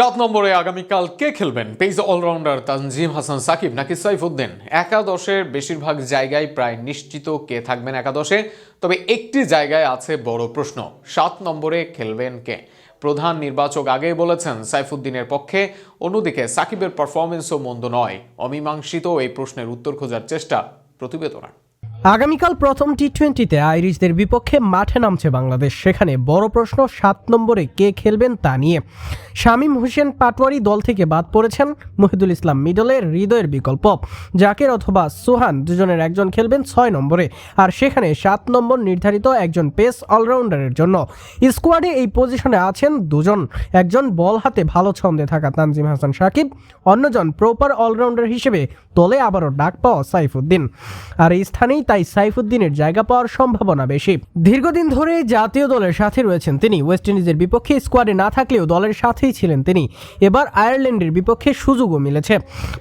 সাত নম্বরে আগামীকাল কে খেলবেন? পেস অলরাউন্ডার তানজিম হাসান সাকিব নাকি সাইফুদ্দিন? একাদশের বেশিরভাগ জায়গায় প্রায় নিশ্চিত কে থাকবেন একাদশে, তবে একটি জায়গায় আছে বড় প্রশ্ন, সাত নম্বরে খেলবেন কে? প্রধান নির্বাচক আগেই বলেছেন সাইফুদ্দিনের পক্ষে, অন্যদিকে সাকিবের পারফরমেন্সও মন্দ নয়। অমীমাংসিত এই প্রশ্নের উত্তর খোঁজার চেষ্টা প্রতিবেদনা। আগামীকাল প্রথম টি টোয়েন্টিতে আইরিশদের বিপক্ষে মাঠে নামছে বাংলাদেশ। সেখানে বড় প্রশ্ন, সাত নম্বরে কে খেলবেন তা নিয়ে। শামীম হোসেন পাটোয়ারি দল থেকে বাদ পড়েছেন মহিদুল ইসলাম মিডলের হৃদয়ের বিকল্প। জাকের অথবা সোহান দুজনের একজন খেলবেন ছয় নম্বরে। আর সেখানে সাত নম্বর নির্ধারিত একজন পেস অলরাউন্ডারের জন্য। স্কোয়াডে এই পজিশনে আছেন দুজন। একজন বল হাতে ভালো ছন্দে থাকা তানজিম হাসান সাকিব, অন্যজন প্রপার অলরাউন্ডার হিসেবে দলে আবারও ডাক পাওয়া সাইফুদ্দিন। আর এই স্থানেই তাই সাইফুদ্দিনের জায়গা পাওয়ার সম্ভাবনা বেশি। দীর্ঘদিন ধরে জাতীয় দলের সাথে রয়েছেন তিনি। ওয়েস্ট ইন্ডিজের বিপক্ষে স্কোয়াডে না থাকলেও দলের সাথেই ছিলেন তিনি। এবার আয়ারল্যান্ডের বিপক্ষে সুযোগও মিলেছে।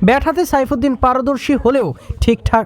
ব্যাট হাতে সাইফুদ্দিন পারদর্শী হলেও ঠিকঠাক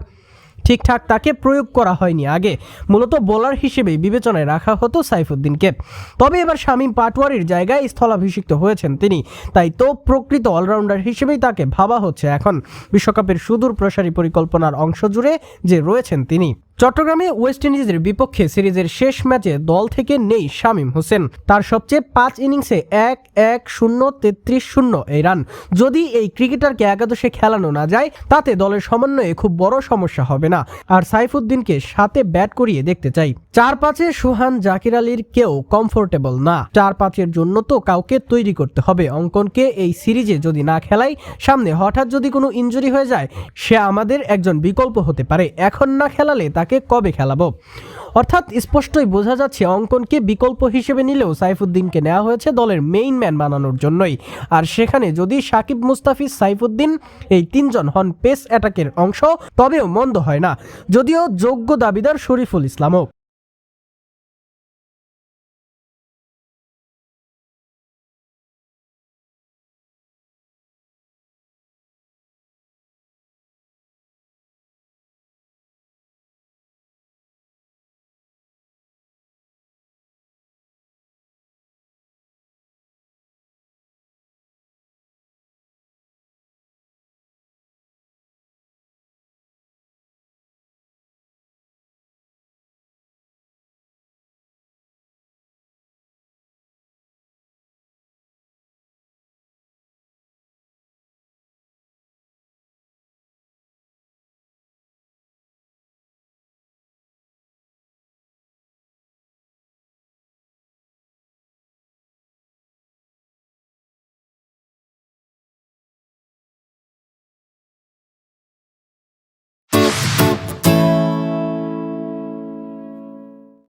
ঠিকঠাক তাকে প্রয়োগ করা হয়নি আগে। মূলত বোলার হিসেবেই বিবেচনায় রাখা হতো সাইফুদ্দিনকে। তবে এবার শামীম পাটওয়ারির জায়গায় স্থলাভিষিক্ত হয়েছেন তিনি। তাই তো প্রকৃত অলরাউন্ডার হিসেবেই তাকে ভাবা হচ্ছে এখন। বিশ্বকাপের সুদূর প্রসারী পরিকল্পনার অংশ জুড়ে যে রয়েছেন তিনি। চট্টগ্রামে ওয়েস্ট ইন্ডিজের বিপক্ষে সিরিজের শেষ ম্যাচে দল থেকে নেই শামীম হোসেন। তার সবচেয়ে পাঁচ ইনিংসে এক এক, শূন্য, তেত্রিশ, শূন্য এই রান। যদি এই ক্রিকেটারকে একাদশে খেলানো না যায়, তাতে দলের সমন্বয়ে খুব বড় সমস্যা হবে না। আর সাইফুদ্দিনকে সাথে ব্যাট করিয়ে দেখতে চাই। চার পাঁচে সোহান, জাকির আলীর কেউ কমফোর্টেবল না। চার পাঁচের জন্য তো কাউকে তৈরি করতে হবে। অঙ্কনকে এই সিরিজে যদি না খেলাই, সামনে হঠাৎ যদি কোনো ইনজুরি হয়ে যায়, সে আমাদের একজন বিকল্প হতে পারে। এখন না খেলালে তাকে কবে খেলাবো? অর্থাৎ স্পষ্টই বোঝা যাচ্ছে অঙ্কনকে বিকল্প হিসেবে নিলেও সাইফুদ্দিনকে নেওয়া হয়েছে দলের মেইন ম্যান বানানোর জন্যই। আর সেখানে যদি সাকিব মুস্তাফিজ, সাইফুদ্দিন এই তিনজন হন পেস অ্যাটাকের অংশ, তবেও মন্দ হয় না। যদিও যোগ্য দাবিদার শরীফুল ইসলামও।